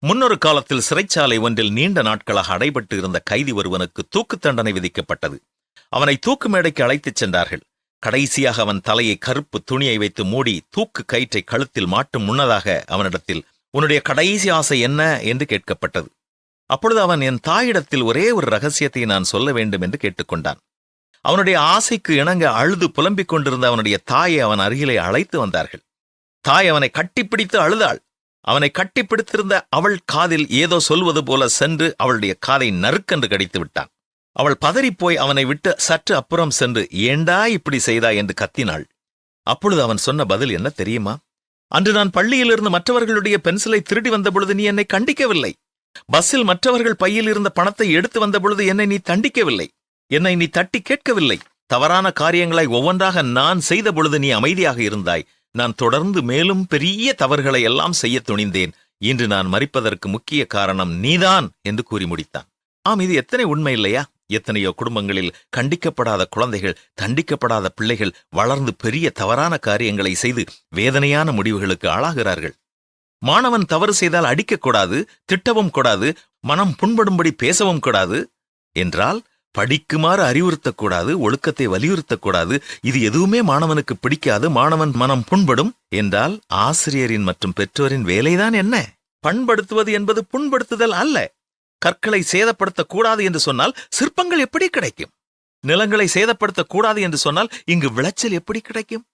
முன்னொரு காலத்தில் சிறைச்சாலை ஒன்றில் நீண்ட நாட்களாக அடைபட்டு இருந்த கைதி ஒருவனுக்கு தூக்கு தண்டனை விதிக்கப்பட்டது. அவனை தூக்கு மேடைக்கு அழைத்துச் சென்றார்கள். கடைசியாக அவன் தலையை கருப்பு துணியை வைத்து மூடி தூக்கு கயிற்றை கழுத்தில் மாட்டும் முன்னதாக அவனிடத்தில் உன்னுடைய கடைசி ஆசை என்ன? என்று கேட்கப்பட்டது. அப்பொழுது அவன் என் தாயிடத்தில் ஒரே ஒரு ரகசியத்தை நான் சொல்ல வேண்டும் என்று கேட்டுக்கொண்டான். அவனுடைய ஆசைக்கு இணங்க அழுது புலம்பிக் கொண்டிருந்த அவனுடைய தாயை அவன் அருகிலே அழைத்து வந்தார்கள். தாய் அவனை கட்டிப்பிடித்து அழுதாள். அவனை கட்டிப்பிடித்திருந்த அவள் காதில் ஏதோ சொல்வது போல சென்று அவளுடைய காதை நறுக்கென்று கடித்து விட்டான். அவள் பதறிப்போய் அவனை விட்டு சற்று அப்புறம் சென்று ஏண்டா இப்படி செய்தாய் என்று கத்தினாள். அப்பொழுது அவன் சொன்ன பதில் என்ன தெரியுமா? அன்று நான் பள்ளியிலிருந்து மற்றவர்களுடைய பென்சிலை திருடி வந்த பொழுது நீ என்னை கண்டிக்கவில்லை. பஸ்ஸில் மற்றவர்கள் பையில் இருந்த பணத்தை எடுத்து வந்த பொழுது என்னை நீ தண்டிக்கவில்லை. என்னை நீ தட்டி கேட்கவில்லை. தவறான காரியங்களை ஒவ்வொன்றாக நான் செய்த பொழுது நீ அமைதியாக இருந்தாய். நான் தொடர்ந்து மேலும் பெரிய தவறுகளை எல்லாம் செய்ய துணிந்தேன். இன்று நான் மறிப்பதற்கு முக்கிய காரணம் நீதான் என்று கூறி முடித்தான். ஆம் இது எத்தனை உண்மை இல்லையா? எத்தனையோ குடும்பங்களில் கண்டிக்கப்படாத குழந்தைகள் தண்டிக்கப்படாத பிள்ளைகள் வளர்ந்து பெரிய தவறான காரியங்களை செய்து வேதனையான முடிவுகளுக்கு ஆளாகிறார்கள். மாணவன் தவறு செய்தால் அடிக்கக்கூடாது திட்டவும் கூடாது மனம் புண்படும்படி பேசவும் கூடாது என்றால் படிக்குமாறு அறிவுறுத்தக்கூடாது ஒழுக்கத்தை வலியுறுத்தக்கூடாது. இது எதுவுமே மாணவனுக்கு பிடிக்காது. மாணவன் மனம் புண்படும். என்றால் ஆசிரியரின் மற்றும் பெற்றோரின் வேலைதான் என்ன? பண்படுத்துவது என்பது புண்படுத்துதல் அல்ல. கற்களை சேதப்படுத்தக்கூடாது என்று சொன்னால் சிற்பங்கள் எப்படி கிடைக்கும்? நிலங்களை சேதப்படுத்தக்கூடாது என்று சொன்னால் இங்கு விளைச்சல் எப்படி கிடைக்கும்?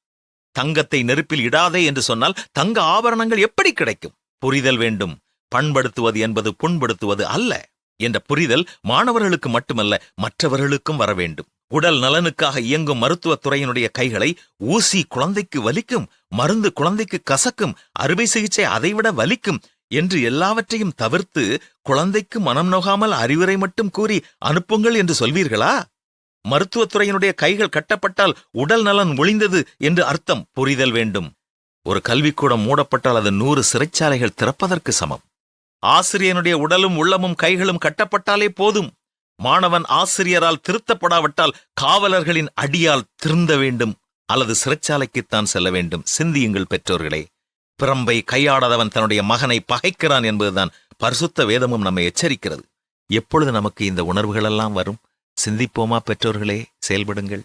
தங்கத்தை நெருப்பில் இடாதே என்று சொன்னால் தங்க ஆபரணங்கள் எப்படி கிடைக்கும்? புரிதல் வேண்டும். பண்படுத்துவது என்பது புண்படுத்துவது அல்ல. என்ற புரிதல் மாணவர்களுக்கு மட்டுமல்ல மற்றவர்களுக்கும் வர வேண்டும். உடல் நலனுக்காக இயங்கும் மருத்துவத் துறையினுடைய கைகளை ஊசி குழந்தைக்கு வலிக்கும் மருந்து குழந்தைக்கு கசக்கும் அறுவை சிகிச்சை அதைவிட வலிக்கும் என்று எல்லாவற்றையும் தவிர்த்து குழந்தைக்கு மனம் நோகாமல் அறிவுரை மட்டும் கூறி அனுப்புங்கள் என்று சொல்வீர்களா? மருத்துவத்துறையினுடைய கைகள் கட்டப்பட்டால் உடல் நலன் ஒளிந்தது என்று அர்த்தம் புரிதல் வேண்டும். ஒரு கல்விக்கூடம் மூடப்பட்டால் அது நூறு சிறைச்சாலைகள் திறப்பதற்கு சமம். ஆசிரியனுடைய உடலும் உள்ளமும் கைகளும் கட்டப்பட்டாலே போதும். மாணவன் ஆசிரியரால் திருத்தப்படாவிட்டால் காவலர்களின் அடியால் திருந்த வேண்டும். அல்லது சிறைச்சாலைக்குத்தான் செல்ல வேண்டும். சிந்தியுங்கள் பெற்றோர்களே. பிரம்பை கையாடாதவன் தன்னுடைய மகனை பகைக்கிறான் என்பதுதான் பரிசுத்த வேதமும் நம்மை எச்சரிக்கிறது. எப்பொழுது நமக்கு இந்த உணர்வுகளெல்லாம் வரும்? சிந்திப்போமா பெற்றோர்களே? செயல்படுங்கள்.